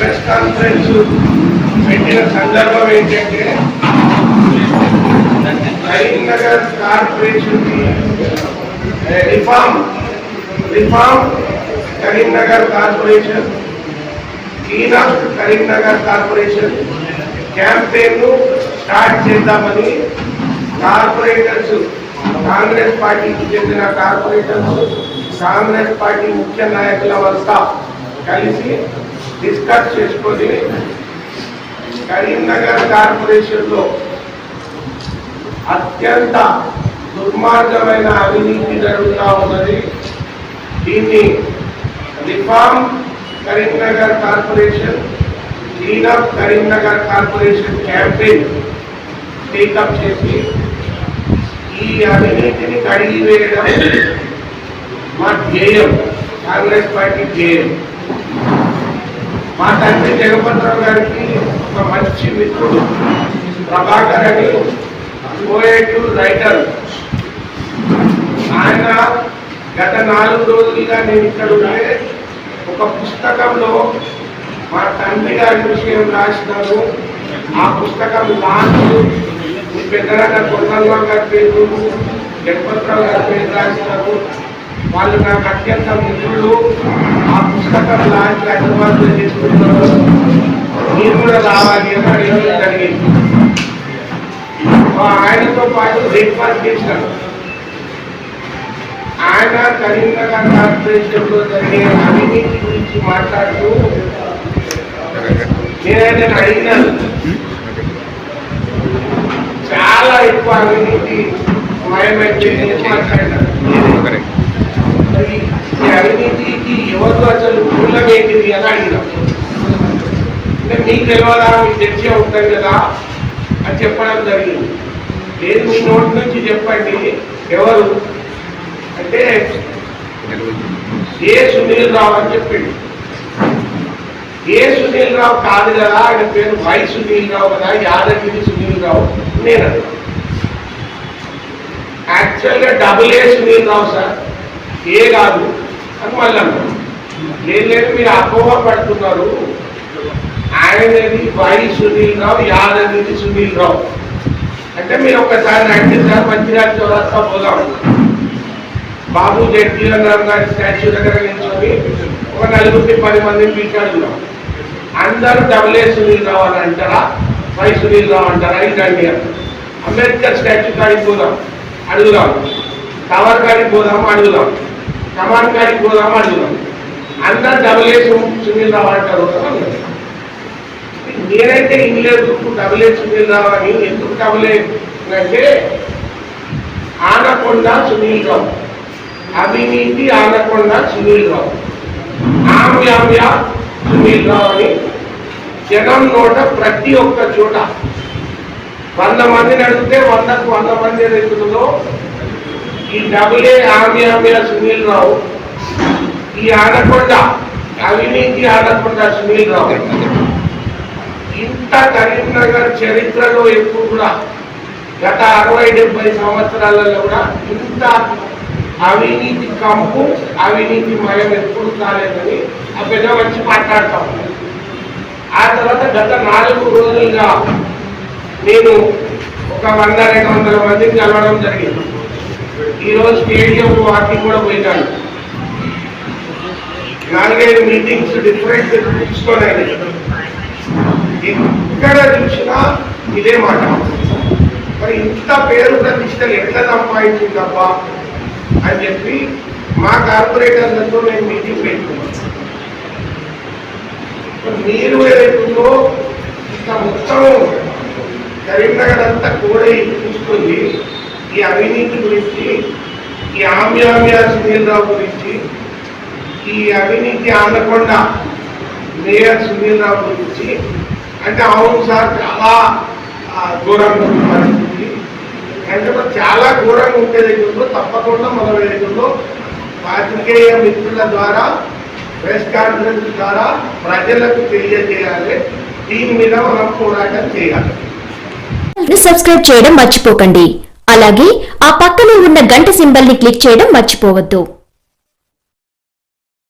Press conference పెట్టిన సందర్భం ఏంటంటే Karimnagar corporation reform reform Karimnagar corporation cleanup Karimnagar corporation campaign start చేద్దామని corporators Congress పార్టీకి చెందిన కార్పొరేటర్స్ కాంగ్రెస్ పార్టీ ముఖ్య నాయకుల వద్ద కలిసి డిస్కస్ చేసుకొని కరీంనగర్ కార్పొరేషన్లో అత్యంత దుర్మార్గమైన అవినీతి జరుగుతూ ఉన్నది. దీన్ని reform Karimnagar corporation cleanup Karimnagar corporation campaign take up చేసి ఈ అవినీతిని కడిగి వేయడం మా ధ్యేయం కాంగ్రెస్ పార్టీ ధ్యేయం. మా తండ్రి జగపతిరావు గారికి ఒక మంచి మిత్రుడు ప్రభాకర్ అని పోయేటు రైటర్. ఆయన గత నాలుగు రోజులుగా నేను ఇక్కడ ఉంటే ఒక పుస్తకంలో మా తండ్రి గారి విషయం రాసినాను ఆ పుస్తకం లాంచ్ మీ పెద్దరాక కొండలరావు గారి పేరు జగపతిరావు గారి పేరు రాసినారు. వాళ్ళు నాకు అత్యంత మిత్రులు. ఆ పుస్తకం లాంటి హైదరాబాద్లో చేసుకుంటున్నారు. మీరు కూడా రావాలి అని అడగడం జరిగింది. మా ఆయనతో పాటు బ్రేక్ఫాస్ట్ చేసినాను ఆయన కరీంనగర్ కార్పొరేషన్లో జరిగే అవినీతి గురించి మాట్లాడుతూ నేనైతే అడిగినాను. చాలా ఎక్కువ అవినీతి మాయమైతే నేను మాట్లాడినాను. మరి ఈ అవినీతికి ఎవరు అసలు మూలం ఏంటిది అని అడిగినాం. అంటే మీకు తెలియదా మీకు తెలిసే ఉంటుంది కదా అని చెప్పడం జరిగింది. లేదు మీ నోటి నుంచి చెప్పండి. ఎవరు? అంటే ఏ సునీల్ రావు అని చెప్పిండు. ఏ సునీల్ రావు కాదు కదా ఆయన పేరు వై సునీల్ రావు కదా యాదగిరి సునీల్ రావు నేను అన్నా. యాక్చువల్గా double A Sunil Rao sir. A కాదు. అని మళ్ళీ నేను లేదు లేదు మీరు అపోహ పడుతున్నారు. ఆయనది వై సునీల్ రావు యాదనేది సునీల్ రావు. అంటే మీరు ఒకసారి రండి సార్ మంచిర్యాల చౌరస్తా పోదాం. బాబు జగ్జీవన్ అన్నారు గారి స్టాచ్యూ దగ్గర నిల్చొని ఒక నలుగురికి పది మందిని పిలిచాడున్నాం అందరూ డబ్ల్యూ సునీల్ రావు అని అంటారా? వై సునీల్ రావు అంటారా? ఇదండి అని. అంబేద్కర్ స్టాచ్యూ కాడికి పోదాం అడుగుదాం. టవర్ కాడికి పోదాం అడుగుదాం. కమాన్ కాడికి పోదాం అందరు డబుల్ ఏ సునీల్ రావు అంటారు నేనైతే నేనైతే group double A Sunil Rao అని ఎందుకు డబుల్ ఏ అంటే ఆనకొండ సునీల్ రావు. అవినీతి ఆనకొండ సునీల్ రావు. ఆమ్యామ్య సునీల్ రావు అని జనం నోట ప్రతి ఒక్క చోట వంద మందిని అడిగితే వందకు వంద మంది ఎదుగుతుందో ఈ డబులే ఆమె ఆమె సునీల్ రావు. ఈ ఆడకుండా అవినీతి ఆడకుండా సునీల్ రావు. ఇంత కరీంనగర్ చరిత్రలో ఎప్పుడు కూడా గత అరవై డెబ్బై సంవత్సరాలలో కూడా ఇంత అవినీతి కంపు అవినీతి మయం ఎప్పుడు కాలేదని ఆ పెద్ద వచ్చి మాట్లాడతాం. ఆ తర్వాత గత నాలుగు రోజులుగా నేను ఒక వంద రెండు వందల మందిని కలవడం జరిగింది. ఈరోజు స్టేడియం వాకింగ్ కూడా పోయినాడు. నాలుగైదు మీటింగ్స్ డిఫరెంట్ తీసుకోలేదు. ఎక్కడ చూసినా ఇదే మాట. మరి ఇంత పేరు ప్రతిష్టలు ఎట్లా సంపాదించిందబ్బా? అని చెప్పి మా కార్పొరేటర్లతో నేను మీటింగ్ పెట్టుకున్నాను. మీరు ఏదైతుందో ఇంత మొత్తం కరీంనగర్ అంతా కూడా చూసుకుంది. ఈ అవినీతి గురించి ఈ ఆమ్యామ్య సునీల్ రావు గురించి ఈ అవినీతి ఆనకొండ మేయర్ సునీల్ రావు గురించి అంటే అవును సార్ చాలా ఘోరంగా పరిస్థితి. అంటే చాలా ఘోరంగా ఉండే దగ్గరలో తప్పకుండా మన ఏదైతుందో పాత్రికేయ మిత్రుల ద్వారా ప్రెస్ కాన్ఫరెన్స్ ద్వారా ప్రజలకు తెలియజేయాలి. దీని మీద మనం పోరాటం చేయాలి. సబ్స్క్రైబ్ చేయడం మర్చిపోకండి. అలాగే ఆ పక్కనే ఉన్న గంట సింబల్ని క్లిక్ చేయడం మర్చిపోవద్దు.